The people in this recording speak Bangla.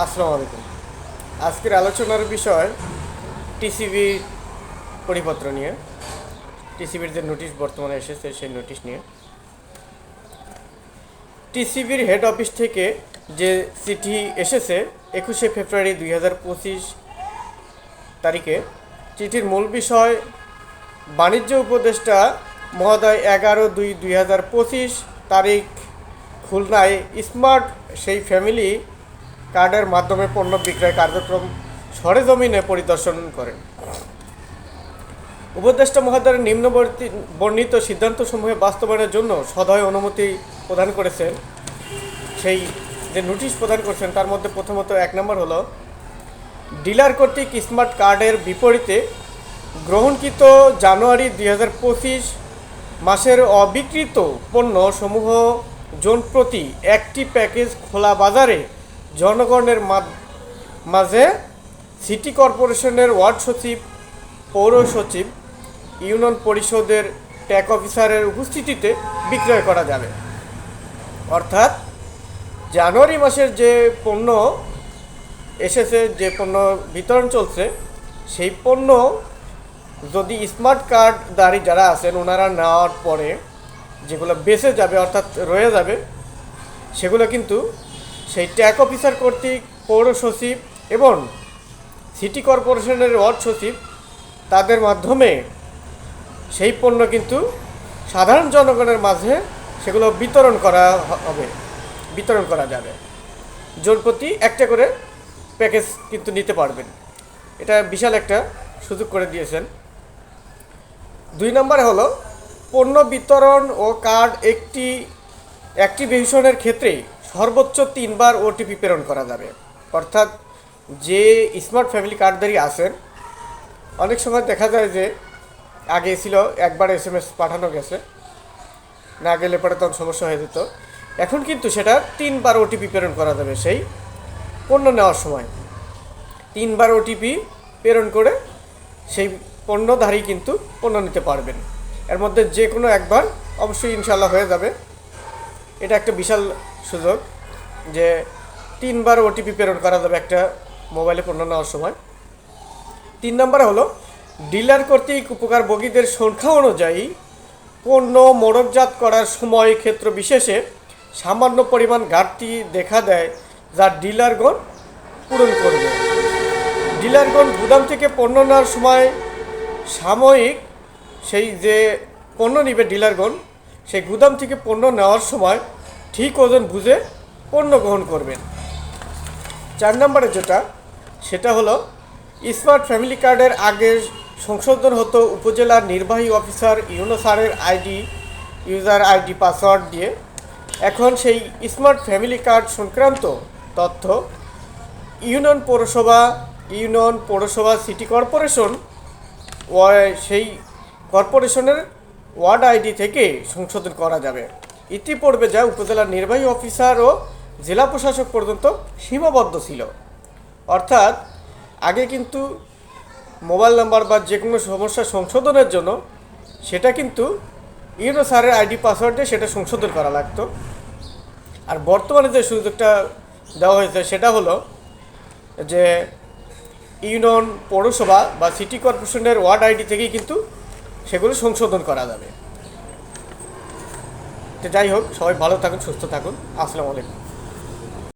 আসসালামু আলাইকুম। আজকের আলোচনার বিষয় টিসিবি পরিপত্র নিয়ে। টিসিবির যে নোটিশ বর্তমানে এসেছে, সেই নোটিশ নিয়ে। টিসিবির হেড অফিস থেকে যে চিঠি এসেছে, একুশে ফেব্রুয়ারি দুই হাজার পঁচিশ তারিখে, চিঠির মূল বিষয়, বাণিজ্য উপদেষ্টা মহোদয় এগারো দুই দুই তারিখ খুলনায় স্মার্ট, সেই ফ্যামিলি কার্ডের মাধ্যমে পণ্য বিক্রয় কার্যক্রম সরেজমিনে পরিদর্শন করেন। উপদেষ্টা মহোদয়ের নিম্নবর্তী বর্ণিত সিদ্ধান্তসমূহে বাস্তবায়নের জন্য সদয় অনুমতি প্রদান করেছেন। সেই যে নোটিশ প্রদান করছেন, তার মধ্যে প্রথমত এক নম্বর হলো, ডিলার কর্তৃক স্মার্ট কার্ডের বিপরীতে গ্রহণকৃত জানুয়ারি দুই হাজার পঁচিশ মাসের অবিকৃত পণ্য সমূহ জোন প্রতি একটি প্যাকেজ খোলা বাজারে জনগণের মাঝে সিটি কর্পোরেশনের ওয়ার্ড সচিব, পৌর সচিব, ইউনিয়ন পরিষদের ট্যাক অফিসারের উপস্থিতিতে বিক্রয় করা যাবে। অর্থাৎ জানুয়ারি মাসের যে পণ্য এসেছে, যে পণ্য বিতরণ চলছে, সেই পণ্য যদি স্মার্ট কার্ডধারী যারা আছেন, ওনারা নেওয়ার পরে যেগুলো বেঁচে যাবে, অর্থাৎ রয়ে যাবে, সেগুলো কিন্তু সেই ট্যাক অফিসার কর্তৃক পৌর সচিব এবং সিটি কর্পোরেশনের ওয়ার্ড সচিব তাদের মাধ্যমে সেই পণ্য কিন্তু সাধারণ জনগণের মাঝে সেগুলো বিতরণ করা হবে, বিতরণ করা যাবে। জোর প্রতি একটা করে প্যাকেজ কিন্তু নিতে পারবেন। এটা বিশাল একটা সুযোগ করে দিয়েছেন। দুই নম্বরে হলো পণ্য বিতরণ ও কার্ড একটি অ্যাক্টিভেশনের ক্ষেত্রে সর্বোচ্চ তিনবার ওটিপি প্রেরণ করা যাবে। অর্থাৎ যে স্মার্ট ফ্যামিলি কার্ডধারী আছেন, অনেক সময় দেখা যায় যে আগে ছিল, একবার এস এম এস পাঠানো গেছে, না গেলে পরে তখন সমস্যা হয়ে যেত। এখন কিন্তু সেটা তিনবার ওটিপি প্রেরণ করা যাবে সেই পণ্য নেওয়ার সময়। তিনবার ওটিপি প্রেরণ করে সেই পণ্যধারী কিন্তু পণ্য নিতে পারবেন। এর মধ্যে যে কোনো একবার অবশ্যই ইনশাল্লাহ হয়ে যাবে। এটা একটা বিশাল সুযোগ যে তিনবার ওটিপি প্রেরণ করা যাবে একটা মোবাইলে পণ্য নেওয়ার সময়। তিন নম্বরে হলো, ডিলার কর্তৃক উপকারভোগীদের সংখ্যা অনুযায়ী পণ্য মোড়কজাত করার সময় ক্ষেত্র বিশেষে সামান্য পরিমাণ ঘাটতি দেখা দেয় যা ডিলারগণ পূরণ করবে। ডিলারগণ গুদাম থেকে পণ্য নেওয়ার সময় সাময়িক সেই যে পণ্য নিবে ডিলারগণ, সেই গুদাম থেকে পণ্য নেওয়ার সময় ঠিক ওজন বুঝে পণ্য গ্রহণ করবেন। চার নম্বরে যেটা, সেটা হলো, স্মার্ট ফ্যামিলি কার্ডের আগে সংশোধন হতো উপজেলার নির্বাহী অফিসার ইউনো স্যারের আইডি, ইউজার আইডি পাসওয়ার্ড দিয়ে। এখন সেই স্মার্ট ফ্যামিলি কার্ড সংক্রান্ত তথ্য ইউনিয়ন পৌরসভা ইউনিয়ন পৌরসভা সিটি কর্পোরেশন সেই কর্পোরেশনের ওয়ার্ড আইডি থেকে সংশোধন করা যাবে। ইতিপূর্বে যা উপজেলার নির্বাহী অফিসার ও জেলা প্রশাসক পর্যন্ত সীমাবদ্ধ ছিল। অর্থাৎ, আগে কিন্তু মোবাইল নাম্বার বা যে কোনো সমস্যা সংশোধনের জন্য সেটা কিন্তু ইউনো স্যারের আইডি পাসওয়ার্ডে সেটা সংশোধন করা লাগতো। আর বর্তমানে যে সুযোগটা দেওয়া হয়েছে সেটা হলো যে ইউনিয়ন পৌরসভা বা সিটি কর্পোরেশনের ওয়ার্ড আইডি থেকেই কিন্তু সেগুলো সংশোধন করা যাবে। তো যাই হোক সবাই ভালো থাকুন সুস্থ থাকুন। আসসালামু আলাইকুম।